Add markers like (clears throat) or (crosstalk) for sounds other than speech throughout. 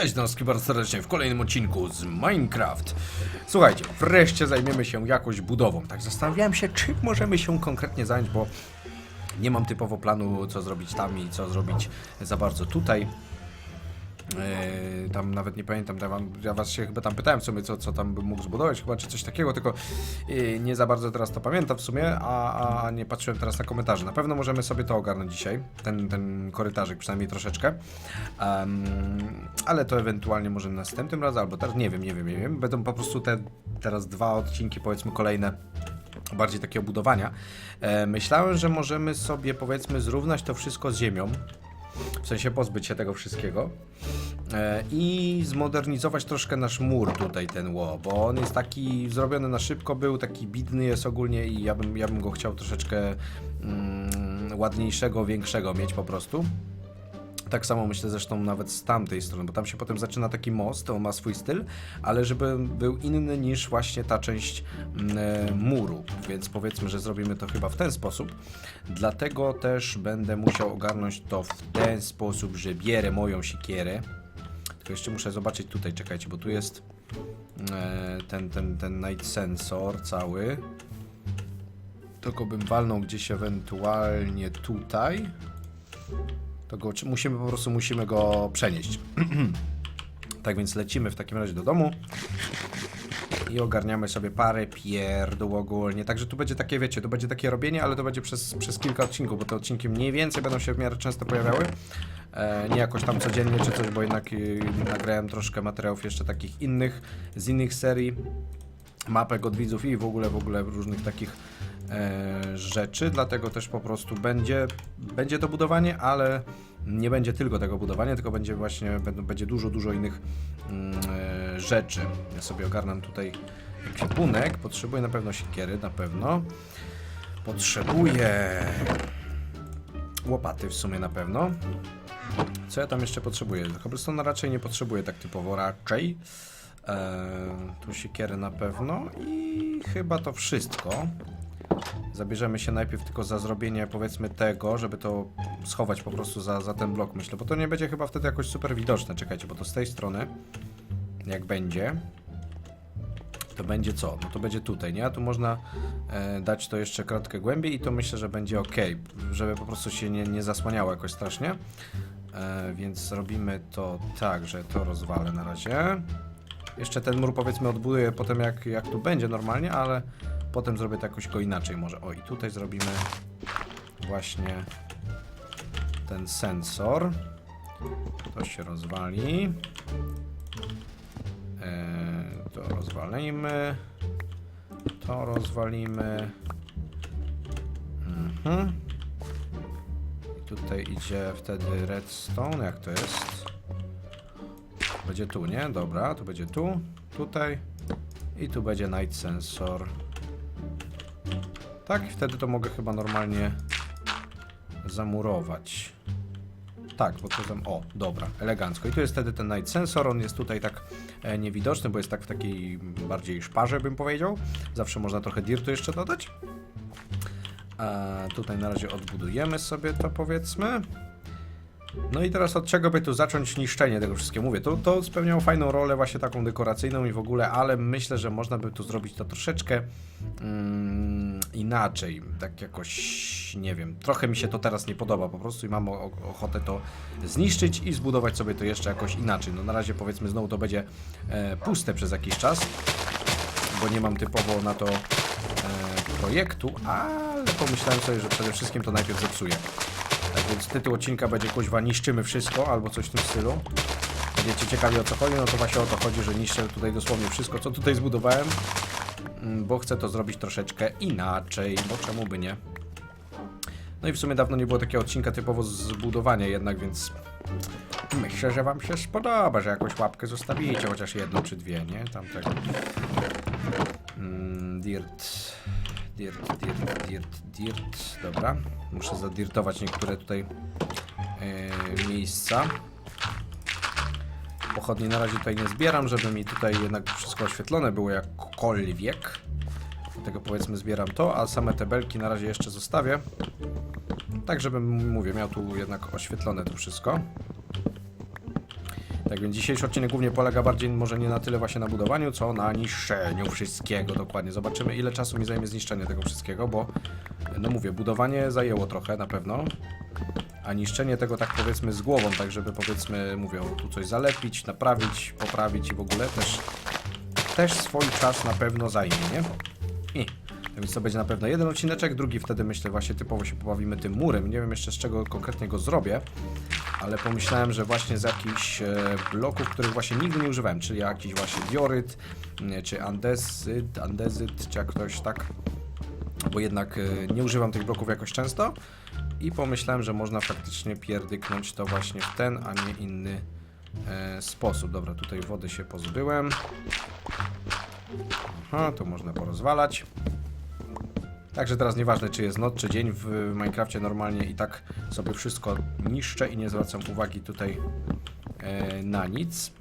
Cześć, Noski bardzo serdecznie w kolejnym odcinku z Minecraft. Słuchajcie, wreszcie zajmiemy się jakoś budową. Tak zastanawiałem się, czym możemy się konkretnie zająć, bo nie mam typowo planu, co zrobić tam i co zrobić za bardzo tutaj. Eee, tam nawet nie pamiętam, ja, wam, ja was się chyba tam pytałem w sumie, co, co tam bym mógł zbudować, chyba czy coś takiego, tylko yy, nie za bardzo teraz to pamiętam w sumie, a, a nie patrzyłem teraz na komentarze. Na pewno możemy sobie to ogarnąć dzisiaj, ten, ten korytarzyk przynajmniej troszeczkę, Em, ale to ewentualnie może następnym razem, albo teraz, nie wiem, nie wiem, nie wiem, będą po prostu te teraz dwa odcinki, powiedzmy kolejne, bardziej takie obudowania. E, myślałem, że możemy sobie powiedzmy zrównać to wszystko z ziemią, w sensie pozbyć się tego wszystkiego e, i zmodernizować troszkę nasz mur tutaj, ten ło, bo on jest taki zrobiony na szybko, był taki bidny jest ogólnie i ja bym, ja bym go chciał troszeczkę mm, ładniejszego, większego mieć po prostu. Tak samo myślę zresztą nawet z tamtej strony, bo tam się potem zaczyna taki most, on ma swój styl, ale żeby był inny niż właśnie ta część mm, e, muru, więc powiedzmy, że zrobimy to chyba w ten sposób. Dlatego też będę musiał ogarnąć to w ten sposób, że bierę moją siekierę. Tylko jeszcze muszę zobaczyć tutaj, czekajcie, bo tu jest e, ten, ten, ten night sensor cały. Tylko bym walnął gdzieś ewentualnie tutaj to go musimy po prostu musimy go przenieść. (clears throat) tak więc lecimy w takim razie do domu i ogarniamy sobie parę pierdół ogólnie. Także tu będzie takie, wiecie, to będzie takie robienie, ale to będzie przez, przez kilka odcinków, bo te odcinki mniej więcej będą się w miarę często pojawiały. E, nie jakoś tam codziennie czy coś, bo jednak y, nagrałem troszkę materiałów jeszcze takich innych, z innych serii mapek od widzów i w ogóle, w ogóle różnych takich rzeczy, dlatego też po prostu będzie, będzie to budowanie, ale nie będzie tylko tego budowania, tylko będzie właśnie, będzie dużo, dużo innych mm, e, rzeczy. Ja sobie ogarnam tutaj ekwipunek, potrzebuję na pewno siekiery, na pewno. Potrzebuję łopaty w sumie na pewno. Co ja tam jeszcze potrzebuję? Cobblestone raczej nie potrzebuję tak typowo, raczej. Eee, tu siekierę na pewno i chyba to wszystko. Zabierzemy się najpierw tylko za zrobienie powiedzmy tego, żeby to schować po prostu za, za ten blok myślę, bo to nie będzie chyba wtedy jakoś super widoczne. Czekajcie, bo to z tej strony jak będzie to będzie co? No to będzie tutaj, nie? A tu można e, dać to jeszcze kratkę głębiej i to myślę, że będzie ok, żeby po prostu się nie, nie zasłaniało jakoś strasznie. E, więc robimy to tak, że to rozwalę na razie. Jeszcze ten mur powiedzmy odbuduję potem jak, jak tu będzie normalnie, ale potem zrobię to jakoś go inaczej może. O i tutaj zrobimy właśnie ten sensor. To się rozwali. Eee, to rozwalimy. To rozwalimy. Mhm. I tutaj idzie wtedy redstone. Jak to jest? Będzie tu, nie? Dobra, to będzie tu, tutaj i tu będzie night sensor. Tak, i wtedy to mogę chyba normalnie zamurować. Tak, bo to zam... O, dobra, elegancko. I tu jest wtedy ten night sensor, on jest tutaj tak e, niewidoczny, bo jest tak w takiej bardziej szparze, bym powiedział. Zawsze można trochę dirtu jeszcze dodać. E, tutaj na razie odbudujemy sobie to, powiedzmy. No i teraz od czego by tu zacząć niszczenie tego wszystkiego? Mówię, to, to spełniało fajną rolę właśnie taką dekoracyjną i w ogóle, ale myślę, że można by tu zrobić to troszeczkę mm, inaczej. Tak jakoś, nie wiem, trochę mi się to teraz nie podoba po prostu i mam ochotę to zniszczyć i zbudować sobie to jeszcze jakoś inaczej. No na razie powiedzmy znowu to będzie e, puste przez jakiś czas, bo nie mam typowo na to e, projektu, ale pomyślałem sobie, że przede wszystkim to najpierw zepsuję. Tak więc tytuł odcinka będzie kuźwa niszczymy wszystko, albo coś w tym stylu. Będziecie ciekawi o co chodzi, no to właśnie o to chodzi, że niszczę tutaj dosłownie wszystko, co tutaj zbudowałem. Mm, Bo chcę to zrobić troszeczkę inaczej, bo czemu by nie. No i w sumie dawno nie było takiego odcinka typowo z budowania jednak, więc myślę, że wam się spodoba, że jakąś łapkę zostawicie, chociaż jedną czy dwie, nie? Tamtego. Mm, dirt. Dirt, dirt, dirt, dirt. Dobra. Muszę zadirtować niektóre tutaj e, miejsca. Pochodni na razie tutaj nie zbieram, żeby mi tutaj jednak wszystko oświetlone było jakkolwiek. Dlatego powiedzmy zbieram to, a same te belki na razie jeszcze zostawię. Tak, żebym, mówię, miał tu jednak oświetlone to wszystko. Tak więc dzisiejszy odcinek głównie polega bardziej może nie na tyle właśnie na budowaniu, co na niszczeniu wszystkiego dokładnie. Zobaczymy ile czasu mi zajmie zniszczenie tego wszystkiego, bo no mówię, budowanie zajęło trochę na pewno, a niszczenie tego tak powiedzmy z głową, tak żeby powiedzmy, mówię, tu coś zalepić, naprawić, poprawić i w ogóle też, też swój czas na pewno zajmie, nie? I. Więc to będzie na pewno jeden odcineczek, drugi wtedy myślę właśnie typowo się pobawimy tym murem. Nie wiem jeszcze z czego konkretnie go zrobię, ale pomyślałem, że właśnie z jakichś e, bloków, których właśnie nigdy nie używałem, czyli jakiś właśnie dioryt, czy andezyt, andezyt, czy jak ktoś tak, bo jednak e, nie używam tych bloków jakoś często i pomyślałem, że można faktycznie pierdyknąć to właśnie w ten, a nie inny e, sposób. Dobra, tutaj wody się pozbyłem. Aha, to można porozwalać. Także teraz nieważne czy jest noc czy dzień w Minecrafcie normalnie i tak sobie wszystko niszczę i nie zwracam uwagi tutaj e, na nic.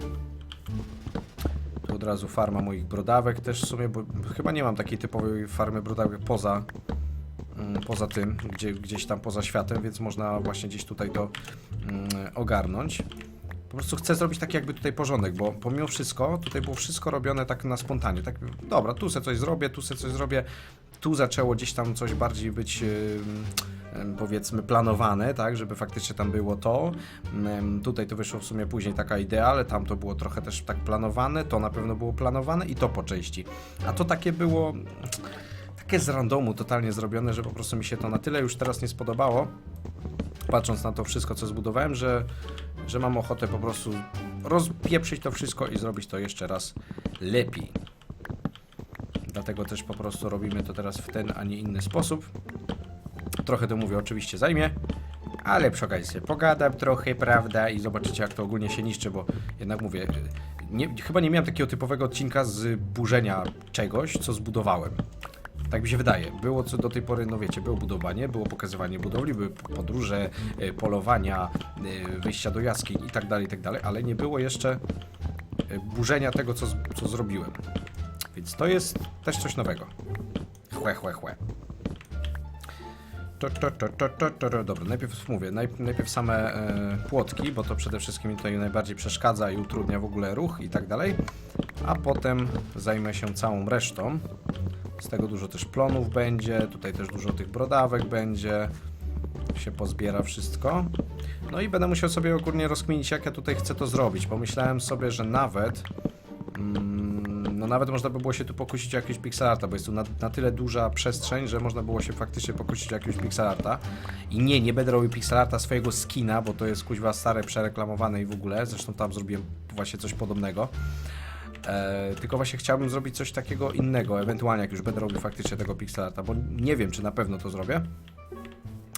Tu od razu farma moich brodawek też w sumie, bo chyba nie mam takiej typowej farmy brodawek poza mm, poza tym, gdzie, gdzieś tam poza światem, więc można właśnie gdzieś tutaj to mm, ogarnąć. Po prostu chcę zrobić taki jakby tutaj porządek, bo pomimo wszystko, tutaj było wszystko robione tak na spontanie. Tak, dobra, tu se coś zrobię, tu se coś zrobię. Tu zaczęło gdzieś tam coś bardziej być powiedzmy planowane, tak, żeby faktycznie tam było to. Tutaj to wyszło w sumie później taka idea, ale tam to było trochę też tak planowane, to na pewno było planowane i to po części. A to takie było takie z randomu totalnie zrobione, że po prostu mi się to na tyle już teraz nie spodobało, patrząc na to wszystko, co zbudowałem, że, że mam ochotę po prostu rozpieprzyć to wszystko i zrobić to jeszcze raz lepiej. Dlatego też po prostu robimy to teraz w ten, a nie inny sposób. Trochę to mówię, oczywiście zajmie, ale przy okazji sobie pogadam trochę, prawda, i zobaczycie jak to ogólnie się niszczy, bo jednak mówię, nie, chyba nie miałem takiego typowego odcinka z burzenia czegoś, co zbudowałem. Tak mi się wydaje. Było co do tej pory, no wiecie, było budowanie, było pokazywanie budowli, były podróże, e, polowania, e, wyjścia do jaskiń i tak dalej, i tak dalej, ale nie było jeszcze e, burzenia tego, co, co zrobiłem. Więc to jest też coś nowego. Chłe, chłe, chłe. To, to, to, to, to, to, to. Dobra, najpierw mówię, najp- najpierw same e, płotki, bo to przede wszystkim mi tutaj najbardziej przeszkadza i utrudnia w ogóle ruch i tak dalej. A potem zajmę się całą resztą. Z tego dużo też plonów będzie, tutaj też dużo tych brodawek będzie. Się pozbiera wszystko. No i będę musiał sobie ogólnie rozkminić, jak ja tutaj chcę to zrobić. Pomyślałem sobie, że nawet. Mm, no nawet można by było się tu pokusić o jakiegoś pixelarta, bo jest tu na, na tyle duża przestrzeń, że można było się faktycznie pokusić o jakiegoś pixelarta. I nie, nie będę robił pixelarta swojego skina, bo to jest kuźwa stare, przereklamowane i w ogóle. Zresztą tam zrobiłem właśnie coś podobnego. E, tylko właśnie chciałbym zrobić coś takiego innego, ewentualnie jak już będę robił faktycznie tego pixelarta, bo nie wiem, czy na pewno to zrobię.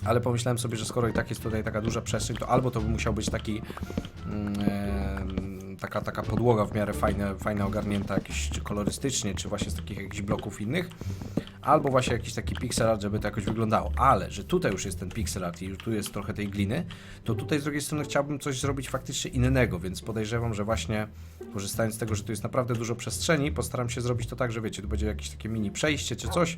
Ale pomyślałem sobie, że skoro i tak jest tutaj taka duża przestrzeń, to albo to by musiał być taki mm, taka, taka podłoga w miarę fajne, fajne ogarnięta jakiś czy kolorystycznie, czy właśnie z takich jakichś bloków innych, albo właśnie jakiś taki pixel art, żeby to jakoś wyglądało. Ale, że tutaj już jest ten pixel art i już tu jest trochę tej gliny, to tutaj z drugiej strony chciałbym coś zrobić faktycznie innego, więc podejrzewam, że właśnie korzystając z tego, że tu jest naprawdę dużo przestrzeni, postaram się zrobić to tak, że wiecie, tu będzie jakieś takie mini przejście czy coś,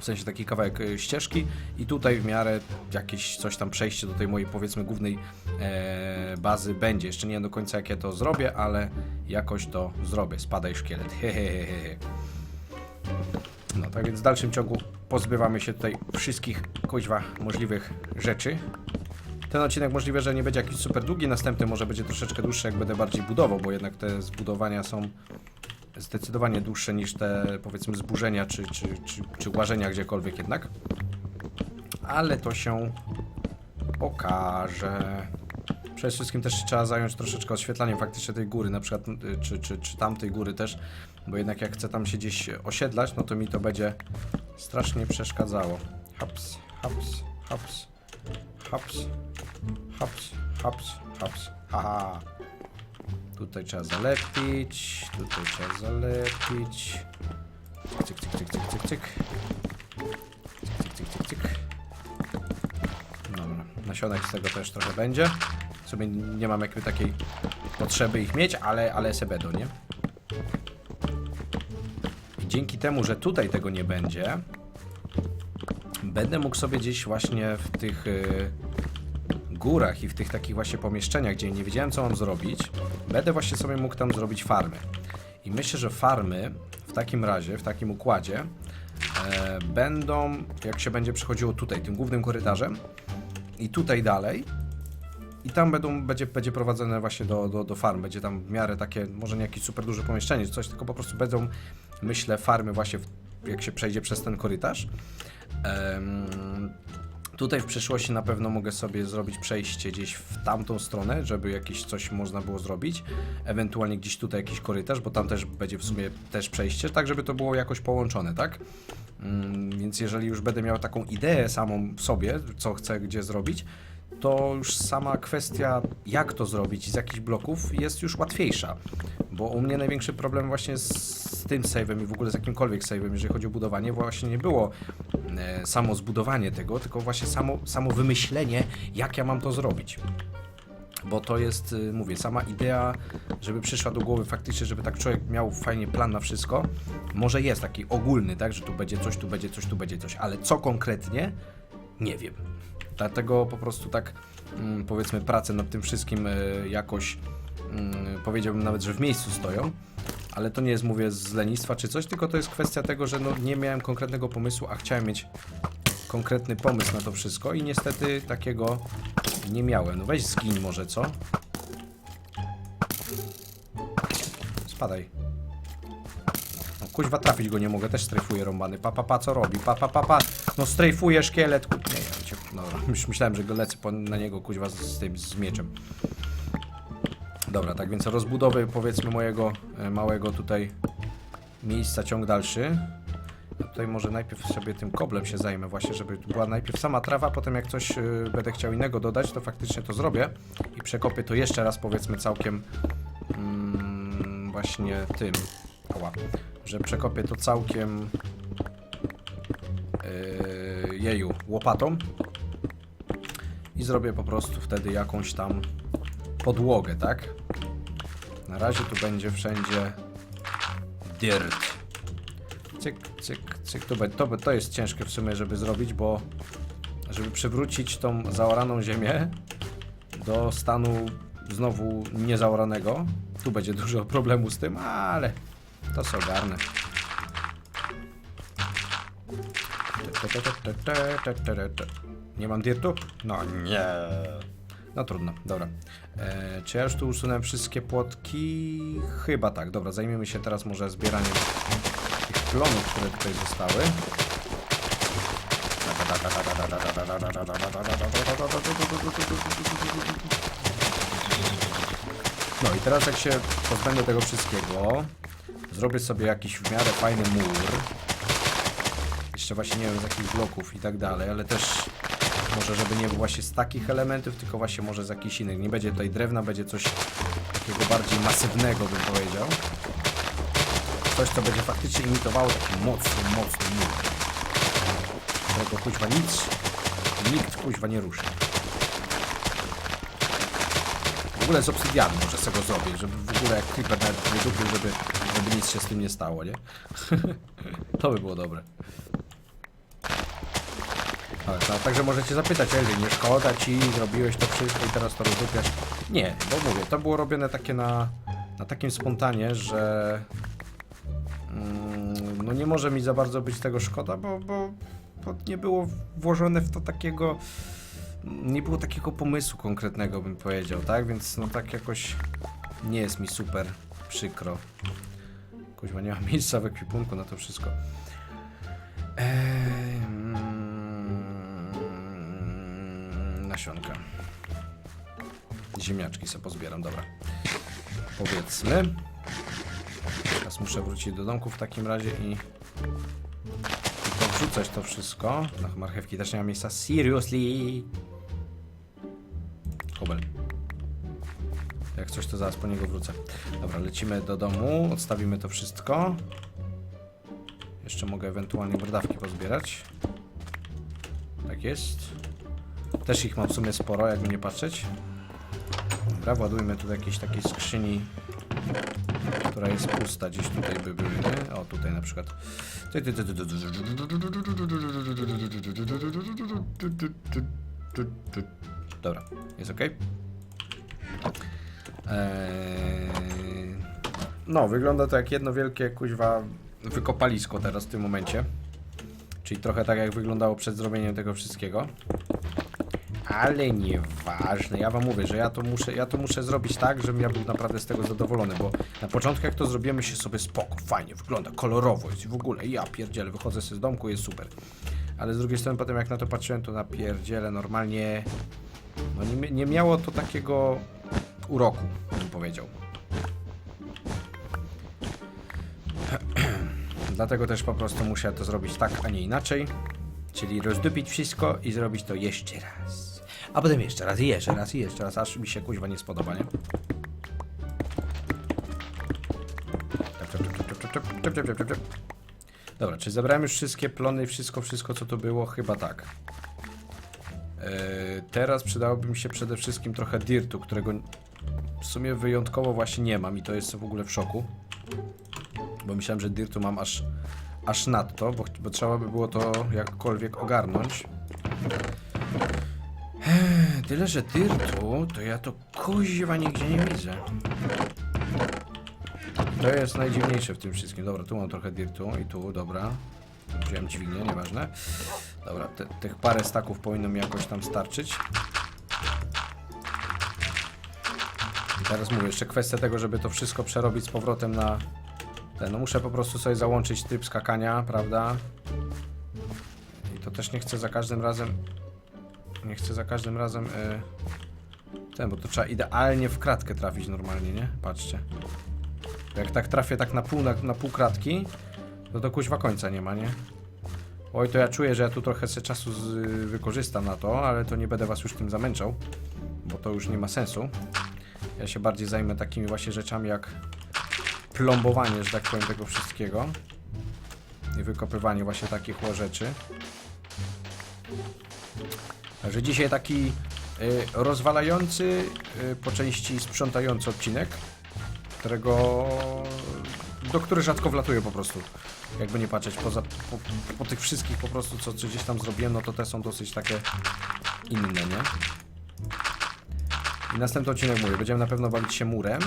w sensie taki kawałek e, ścieżki i tutaj w miarę jakieś coś tam przejście do tej mojej powiedzmy głównej e, bazy będzie. Jeszcze nie wiem do końca jak ja to zrobię, ale jakoś to zrobię. Spadaj szkielet. Hehehehe. No tak więc w dalszym ciągu pozbywamy się tutaj wszystkich kuźwa możliwych rzeczy. Ten odcinek możliwe, że nie będzie jakiś super długi, następny może będzie troszeczkę dłuższy, jak będę bardziej budował, bo jednak te zbudowania są zdecydowanie dłuższe niż te powiedzmy zburzenia czy, czy, czy, czy łażenia gdziekolwiek jednak. Ale to się okaże. Przede wszystkim też trzeba zająć troszeczkę oświetlaniem faktycznie tej góry, na przykład y, czy, czy, czy tamtej góry też, bo jednak jak chcę tam się gdzieś osiedlać, no to mi to będzie strasznie przeszkadzało. Haps, haps, haps, haps, haps, haps, haps, haha. Tutaj trzeba zalepić, tutaj trzeba zalepić. Cyk, cyk, cyk, cyk, cyk, cyk. Cyk, cyk, cyk, cyk. Dobra, nasionek z tego też trochę będzie. W sumie nie mam jakby takiej potrzeby ich mieć, ale, ale se będą, nie? I dzięki temu, że tutaj tego nie będzie, będę mógł sobie gdzieś właśnie w tych y, górach i w tych takich właśnie pomieszczeniach, gdzie nie wiedziałem co mam zrobić, będę właśnie sobie mógł tam zrobić farmy. I myślę, że farmy w takim razie, w takim układzie e, będą, jak się będzie przechodziło tutaj, tym głównym korytarzem i tutaj dalej. I tam będą, będzie, będzie prowadzone właśnie do, do, do farm. Będzie tam w miarę takie, może nie jakieś super duże pomieszczenie coś, tylko po prostu będą, myślę, farmy właśnie w, jak się przejdzie przez ten korytarz. Em, Tutaj w przyszłości na pewno mogę sobie zrobić przejście gdzieś w tamtą stronę, żeby jakieś coś można było zrobić. Ewentualnie gdzieś tutaj jakiś korytarz, bo tam też będzie w sumie też przejście, tak żeby to było jakoś połączone, tak? Mm, Więc jeżeli już będę miał taką ideę samą w sobie, co chcę gdzie zrobić, to już sama kwestia, jak to zrobić z jakichś bloków jest już łatwiejsza. Bo u mnie największy problem właśnie z, tym save'em i w ogóle z jakimkolwiek save'em, jeżeli chodzi o budowanie, właśnie nie było e, samo zbudowanie tego, tylko właśnie samo, samo wymyślenie, jak ja mam to zrobić. Bo to jest, y, mówię, sama idea, żeby przyszła do głowy faktycznie, żeby tak człowiek miał fajnie plan na wszystko. Może jest taki ogólny, tak, że tu będzie coś, tu będzie coś, tu będzie coś, ale co konkretnie, nie wiem. Dlatego po prostu tak, mm, powiedzmy, prace nad tym wszystkim y, jakoś, mm, powiedziałbym nawet, że w miejscu stoją. Ale to nie jest, mówię, z lenistwa czy coś, tylko to jest kwestia tego, że no, nie miałem konkretnego pomysłu, a chciałem mieć konkretny pomysł na to wszystko i niestety takiego nie miałem. No weź zgiń może, co? Spadaj. No kuźwa trafić go nie mogę, też strajfuje rąbany. Pa, pa, pa, co robi? Pa, pa, pa, pa. No strajfuje szkielet. Ku... Nie, ja cię... Dobra, (laughs) myślałem, że go lecę po, na niego kuźwa z, z tym, z mieczem. Dobra, tak więc rozbudowy powiedzmy mojego e, małego tutaj miejsca ciąg dalszy. Tutaj może najpierw sobie tym koblem się zajmę właśnie, żeby była najpierw sama trawa, potem jak coś y, będę chciał innego dodać, to faktycznie to zrobię i przekopię to jeszcze raz powiedzmy całkiem mm, właśnie tym, oła, że przekopię to całkiem yy, jeju, łopatą i zrobię po prostu wtedy jakąś tam podłogę, tak? Na razie tu będzie wszędzie dirt. Cyk, cyk, cyk. To, to, to jest ciężkie w sumie, żeby zrobić, bo żeby przywrócić tą zaoraną ziemię do stanu znowu niezaoranego, tu będzie dużo problemu z tym, ale to sobie ogarnę. Nie mam dirtu? No nie. No trudno, dobra. E, czy ja już tu usunąłem wszystkie płotki? Chyba tak, dobra, zajmiemy się teraz może zbieraniem tych plonów, które tutaj zostały. No i teraz jak się pozbędę tego wszystkiego, zrobię sobie jakiś w miarę fajny mur. Jeszcze właśnie nie wiem z jakich bloków i tak dalej, ale też może żeby nie był właśnie z takich elementów, tylko właśnie może z jakichś innych. Nie będzie tutaj drewna, będzie coś takiego bardziej masywnego bym powiedział. Coś, co będzie faktycznie imitowało taki mocny, mocny mur. Którego kuźwa nic, nikt kuźwa nie ruszy. W ogóle z obsydianu może sobie go zrobić, żeby w ogóle jak creeper nawet nie dupił, żeby, żeby nic się z tym nie stało, nie? (laughs) to by było dobre. To, także możecie zapytać, Elzy, nie szkoda ci, zrobiłeś to wszystko i teraz to rozdupiasz. Nie, bo mówię, to było robione takie na, na takim spontanie, że mm, no nie może mi za bardzo być tego szkoda, bo, bo, bo nie było włożone w to takiego, nie było takiego pomysłu konkretnego, bym powiedział, tak? Więc no tak jakoś nie jest mi super przykro. Kuźwa, nie ma (laughs) miejsca w ekwipunku na to wszystko. Eee, nasionka. Ziemniaczki sobie pozbieram, dobra. Powiedzmy. Teraz muszę wrócić do domku w takim razie i, powrzucać to wszystko. Na marchewki też nie ma miejsca. Seriously! Kobel. Jak coś, to zaraz po niego wrócę. Dobra, lecimy do domu, odstawimy to wszystko. Jeszcze mogę ewentualnie brodawki pozbierać. Tak jest. Też ich mam w sumie sporo, jakby nie patrzeć. Dobra, władujmy tu do jakiejś takiej skrzyni, która jest pusta. Gdzieś tutaj by były, nie? O, tutaj na przykład. Dobra, jest ok. Eee... No, wygląda to jak jedno wielkie kuźwa wykopalisko teraz w tym momencie. Czyli trochę tak jak wyglądało przed zrobieniem tego wszystkiego. Ale nieważne, ja wam mówię, że ja to muszę, ja to muszę zrobić tak, żebym ja był naprawdę z tego zadowolony, bo na początku jak to zrobię, myślę sobie spoko, fajnie, wygląda, kolorowo jest w ogóle, ja pierdzielę, wychodzę sobie z domku, jest super. Ale z drugiej strony potem jak na to patrzyłem, to na pierdzielę normalnie, no nie, nie miało to takiego uroku, bym powiedział. (clears throat) Dlatego też po prostu muszę to zrobić tak, a nie inaczej. Czyli rozdupić wszystko i zrobić to jeszcze raz a potem jeszcze raz i jeszcze raz i jeszcze raz, aż mi się kuźwa nie spodoba, nie? Dobra, czy zabrałem już wszystkie plony, wszystko, wszystko co tu było? Chyba tak. Yy, teraz przydałoby mi się przede wszystkim trochę dirtu, którego w sumie wyjątkowo właśnie nie mam i to jest w ogóle w szoku. Bo myślałem, że dirtu mam aż, aż nadto, bo, bo trzeba by było to jakkolwiek ogarnąć. Tyle, że dirtu, to ja to kuźwa nigdzie nie widzę. To jest najdziwniejsze w tym wszystkim. Dobra, tu mam trochę dirtu i tu, dobra. Wziąłem dźwignię, nieważne. Dobra, te, tych parę staków powinno mi jakoś tam starczyć. I teraz mówię, jeszcze kwestia tego, żeby to wszystko przerobić z powrotem na ten. No muszę po prostu sobie załączyć tryb skakania, prawda? I to też nie chcę za każdym razem. Nie chcę za każdym razem. e, ten, bo to trzeba idealnie w kratkę trafić normalnie, nie? Patrzcie. Jak tak trafię tak na pół, na, na pół kratki, to do kuźwa końca nie ma, nie? Oj, to ja czuję, że ja tu trochę sobie czasu z, wykorzystam na to, ale to nie będę was już tym zamęczał, bo to już nie ma sensu. Ja się bardziej zajmę takimi właśnie rzeczami jak plombowanie, że tak powiem, tego wszystkiego. I wykopywanie właśnie takich łożeczy. Także dzisiaj taki y, rozwalający, y, po części sprzątający odcinek, którego do których rzadko wlatuję po prostu. Jakby nie patrzeć, poza, po, po tych wszystkich po prostu, co, co gdzieś tam zrobiłem, no to te są dosyć takie inne, nie? I następny odcinek mówię, będziemy na pewno bawić się murem,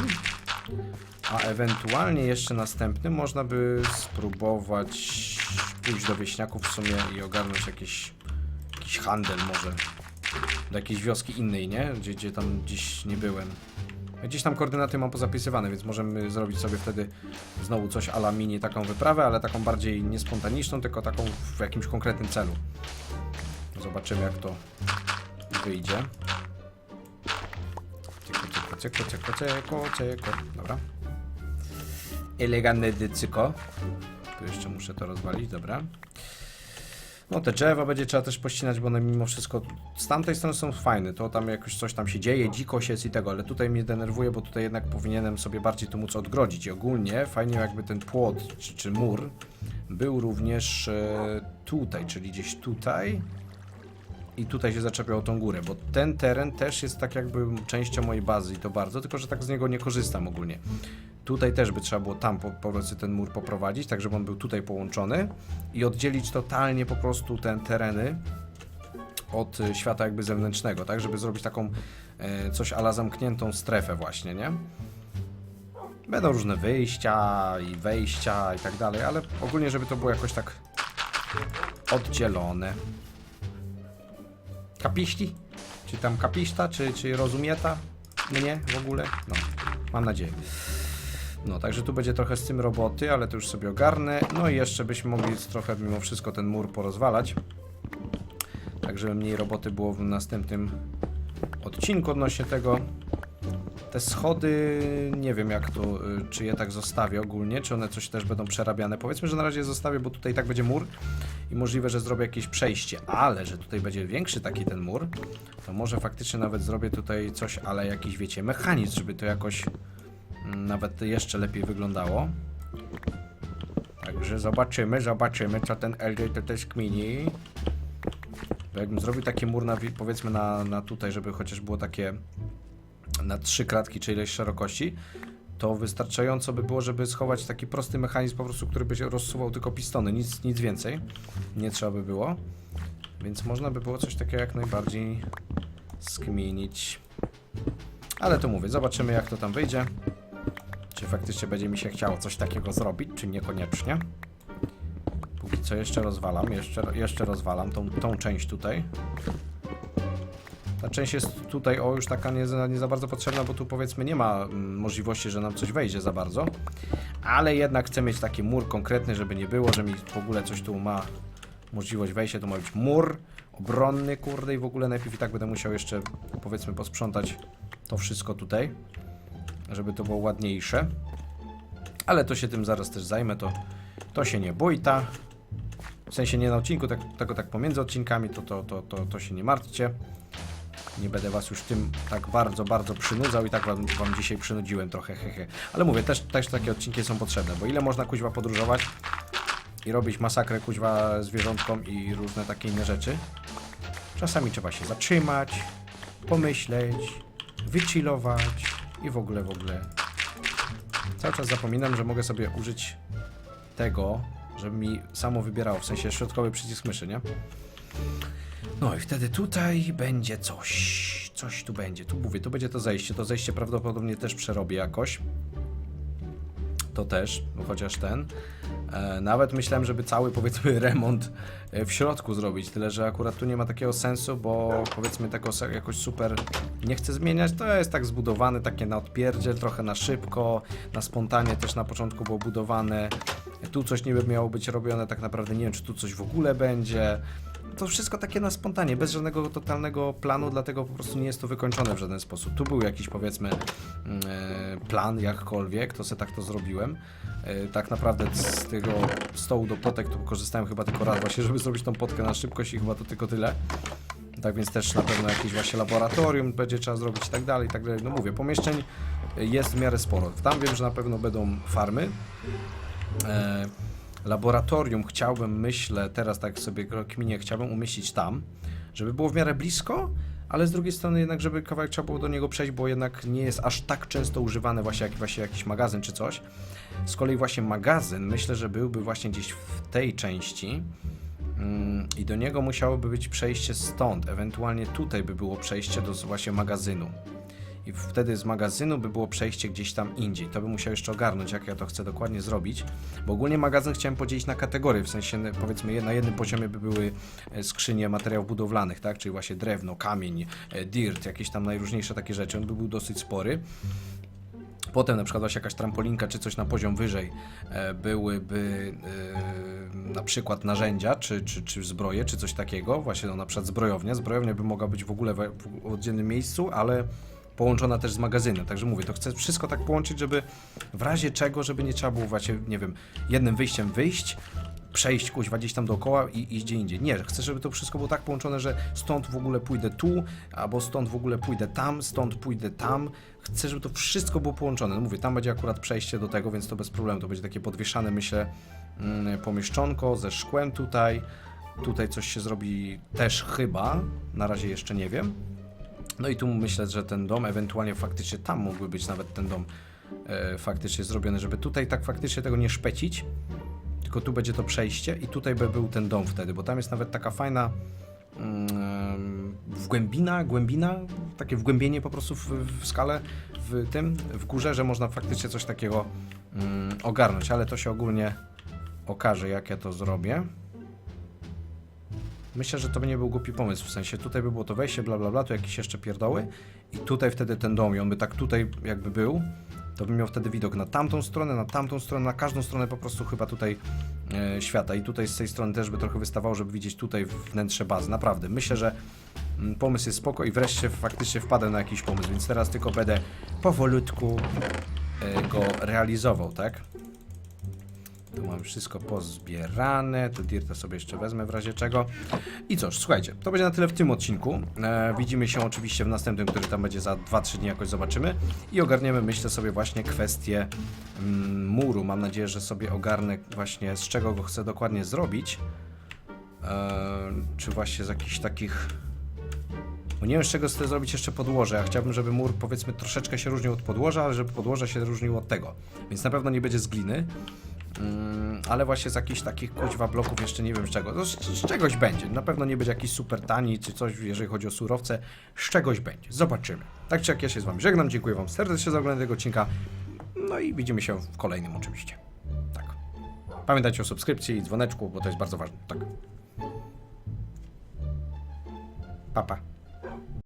a ewentualnie jeszcze następny można by spróbować pójść do wieśniaków w sumie i ogarnąć jakiś, jakiś handel może. Do jakiejś wioski innej, nie? Gdzie, gdzie tam dziś nie byłem. Gdzieś tam koordynaty mam pozapisywane, więc możemy zrobić sobie wtedy znowu coś ala mini taką wyprawę, ale taką bardziej niespontaniczną, tylko taką w jakimś konkretnym celu. Zobaczymy jak to wyjdzie. Cyko, cyko, cyko, cyko, cyko, cyko. Dobra. Elegantne dycyko. Tu jeszcze muszę to rozwalić, dobra. No te drzewa będzie trzeba też pościnać, bo one mimo wszystko z tamtej strony są fajne, to tam jakoś coś tam się dzieje, dzikość jest i tego, ale tutaj mnie denerwuje, bo tutaj jednak powinienem sobie bardziej to móc odgrodzić. I ogólnie fajnie jakby ten płot czy, czy mur był również e, tutaj, czyli gdzieś tutaj. I tutaj się zaczepiał tą górę, bo ten teren też jest tak jakby częścią mojej bazy i to bardzo, tylko że tak z niego nie korzystam ogólnie. Tutaj też by trzeba było tam po, po prostu ten mur poprowadzić, tak żeby on był tutaj połączony i oddzielić totalnie po prostu te tereny od y, świata jakby zewnętrznego, tak, żeby zrobić taką e, coś ala zamkniętą strefę właśnie, nie? Będą różne wyjścia i wejścia i tak dalej, ale ogólnie żeby to było jakoś tak oddzielone. Kapiści? Czy tam kapiszta, czy, czy rozumieta mnie w ogóle? No, mam nadzieję. No, także tu będzie trochę z tym roboty, ale to już sobie ogarnę. No i jeszcze byśmy mogli trochę mimo wszystko ten mur porozwalać. Tak, żeby mniej roboty było w następnym odcinku odnośnie tego. Te schody, nie wiem jak to, y, czy je tak zostawię ogólnie, czy one coś też będą przerabiane. Powiedzmy, że na razie zostawię, bo tutaj tak będzie mur i możliwe, że zrobię jakieś przejście, ale że tutaj będzie większy taki ten mur, to może faktycznie nawet zrobię tutaj coś, ale jakiś, wiecie, mechanizm, żeby to jakoś nawet jeszcze lepiej wyglądało. Także zobaczymy, zobaczymy, co ten LJ to też kmini. Bo jakbym zrobił taki mur, na, wi- powiedzmy na, na tutaj, żeby chociaż było takie na trzy kratki, czy ileś szerokości, to wystarczająco by było, żeby schować taki prosty mechanizm po prostu, który by się rozsuwał tylko pistony, nic, nic więcej. Nie trzeba by było. Więc można by było coś takiego jak najbardziej skminić. Ale to mówię, zobaczymy jak to tam wyjdzie. Czy faktycznie będzie mi się chciało coś takiego zrobić, czy niekoniecznie. Póki co jeszcze rozwalam, jeszcze, jeszcze rozwalam tą, tą część tutaj. Ta część jest tutaj, o, już taka nie, nie za bardzo potrzebna, bo tu powiedzmy nie ma mm, możliwości, że nam coś wejdzie za bardzo. Ale jednak chcę mieć taki mur konkretny, żeby nie było, że mi w ogóle coś tu ma możliwość wejścia. To ma być mur obronny, kurde, i w ogóle najpierw i tak będę musiał jeszcze, powiedzmy, posprzątać to wszystko tutaj, żeby to było ładniejsze. Ale to się tym zaraz też zajmę, to, to się nie bój, ta. W sensie nie na odcinku, tak, tego tak pomiędzy odcinkami, to, to, to, to, to się nie martwcie. Nie będę was już tym tak bardzo, bardzo przynudzał i tak wam, wam dzisiaj przynudziłem trochę, hehe. Ale mówię, też, też takie odcinki są potrzebne, bo ile można kuźwa podróżować i robić masakrę kuźwa zwierzątkom i różne takie inne rzeczy. Czasami trzeba się zatrzymać, pomyśleć, wychillować i w ogóle, w ogóle. Cały czas zapominam, że mogę sobie użyć tego, żeby mi samo wybierało, w sensie środkowy przycisk myszy, nie? No i wtedy tutaj będzie coś. Coś tu będzie. Tu mówię, tu będzie to zejście. To zejście prawdopodobnie też przerobię jakoś. To też, chociaż ten. E, nawet myślałem, żeby cały powiedzmy (laughs) remont e, w środku zrobić, tyle że akurat tu nie ma takiego sensu, bo powiedzmy tego jakoś super nie chcę zmieniać. To jest tak zbudowane, takie na odpierdziel, trochę na szybko, na spontanie też na początku było budowane. Tu coś niby miało być robione, tak naprawdę nie wiem, czy tu coś w ogóle będzie to wszystko takie na spontanie, bez żadnego totalnego planu, dlatego po prostu nie jest to wykończone w żaden sposób. Tu był jakiś powiedzmy mm, e, plan jakkolwiek, to se tak to zrobiłem. E, Tak naprawdę z tego stołu do potek to korzystałem chyba tylko raz właśnie, (laughs) żeby zrobić tą potkę na szybkość i chyba to tylko tyle. Tak więc też na pewno jakieś właśnie laboratorium będzie trzeba zrobić i tak dalej, i tak dalej. No mówię, pomieszczeń jest w miarę sporo. Tam wiem, że na pewno będą farmy. E, laboratorium chciałbym, myślę, teraz tak sobie kminie, chciałbym umieścić tam, żeby było w miarę blisko, ale z drugiej strony jednak, żeby kawałek trzeba było do niego przejść, bo jednak nie jest aż tak często używany właśnie, jak, właśnie jakiś magazyn czy coś. Z kolei właśnie magazyn myślę, że byłby właśnie gdzieś w tej części mm, i do niego musiałoby być przejście stąd, ewentualnie tutaj by było przejście do właśnie magazynu. I wtedy z magazynu by było przejście gdzieś tam indziej. To bym musiał jeszcze ogarnąć, jak ja to chcę dokładnie zrobić. Bo ogólnie magazyn chciałem podzielić na kategorie, w sensie powiedzmy na jednym poziomie by były e, skrzynie materiałów budowlanych, tak? Czyli właśnie drewno, kamień, e, dirt, jakieś tam najróżniejsze takie rzeczy. On by był dosyć spory. Potem na przykład właśnie jakaś trampolinka czy coś na poziom wyżej e, byłyby e, na przykład narzędzia, czy, czy, czy zbroje, czy coś takiego. Właśnie no, na przykład zbrojownia. Zbrojownia by mogła być w ogóle we, w oddzielnym miejscu, ale połączona też z magazynem. Także mówię, to chcę wszystko tak połączyć, żeby w razie czego, żeby nie trzeba było właśnie, nie wiem, jednym wyjściem wyjść, przejść kuźwa gdzieś tam dookoła i iść gdzie indziej. Nie, chcę, żeby to wszystko było tak połączone, że stąd w ogóle pójdę tu, albo stąd w ogóle pójdę tam, stąd pójdę tam. Chcę, żeby to wszystko było połączone. No mówię, tam będzie akurat przejście do tego, więc to bez problemu. To będzie takie podwieszane, myślę, mm, pomieszczonko ze szkłem tutaj. Tutaj coś się zrobi też chyba, na razie jeszcze nie wiem. No i tu myślę, że ten dom, ewentualnie faktycznie tam mógłby być nawet ten dom e, faktycznie zrobiony, żeby tutaj tak faktycznie tego nie szpecić, tylko tu będzie to przejście i tutaj by był ten dom wtedy, bo tam jest nawet taka fajna mm, wgłębina, głębina, takie wgłębienie po prostu w, w skale w tym, w górze, że można faktycznie coś takiego mm, ogarnąć, ale to się ogólnie okaże, jak ja to zrobię. Myślę, że to by nie był głupi pomysł, w sensie tutaj by było to wejście, bla bla bla, tu jakieś jeszcze pierdoły i tutaj wtedy ten dom i on by tak tutaj jakby był, to bym miał wtedy widok na tamtą stronę, na tamtą stronę, na każdą stronę po prostu chyba tutaj e, świata i tutaj z tej strony też by trochę wystawało, żeby widzieć tutaj wnętrze bazy, naprawdę. Myślę, że mm, pomysł jest spoko i wreszcie faktycznie wpadę na jakiś pomysł, więc teraz tylko będę powolutku e, go realizował, tak? Tu mam wszystko pozbierane. Tu Dirta sobie jeszcze wezmę w razie czego. I cóż, słuchajcie, to będzie na tyle w tym odcinku. E, widzimy się oczywiście w następnym, który tam będzie za 2-3 dni jakoś zobaczymy. I ogarniemy, myślę sobie właśnie kwestię mm, muru. Mam nadzieję, że sobie ogarnę właśnie z czego go chcę dokładnie zrobić. E, czy właśnie z jakichś takich... Bo nie wiem, z czego chcę zrobić jeszcze podłoże. Ja chciałbym, żeby mur powiedzmy troszeczkę się różnił od podłoża, ale żeby podłoże się różniło od tego. Więc na pewno nie będzie z gliny. Mm, ale właśnie z jakichś takich kuźwa bloków jeszcze nie wiem z czego. No, z, z czegoś będzie. Na pewno nie będzie jakiś super tani czy coś, jeżeli chodzi o surowce. Z czegoś będzie. Zobaczymy. Tak czy jak ja się z wami żegnam. Dziękuję wam serdecznie za oglądanie tego odcinka. No i widzimy się w kolejnym oczywiście. Tak. Pamiętajcie o subskrypcji i dzwoneczku, bo to jest bardzo ważne. Tak. Papa. Pa.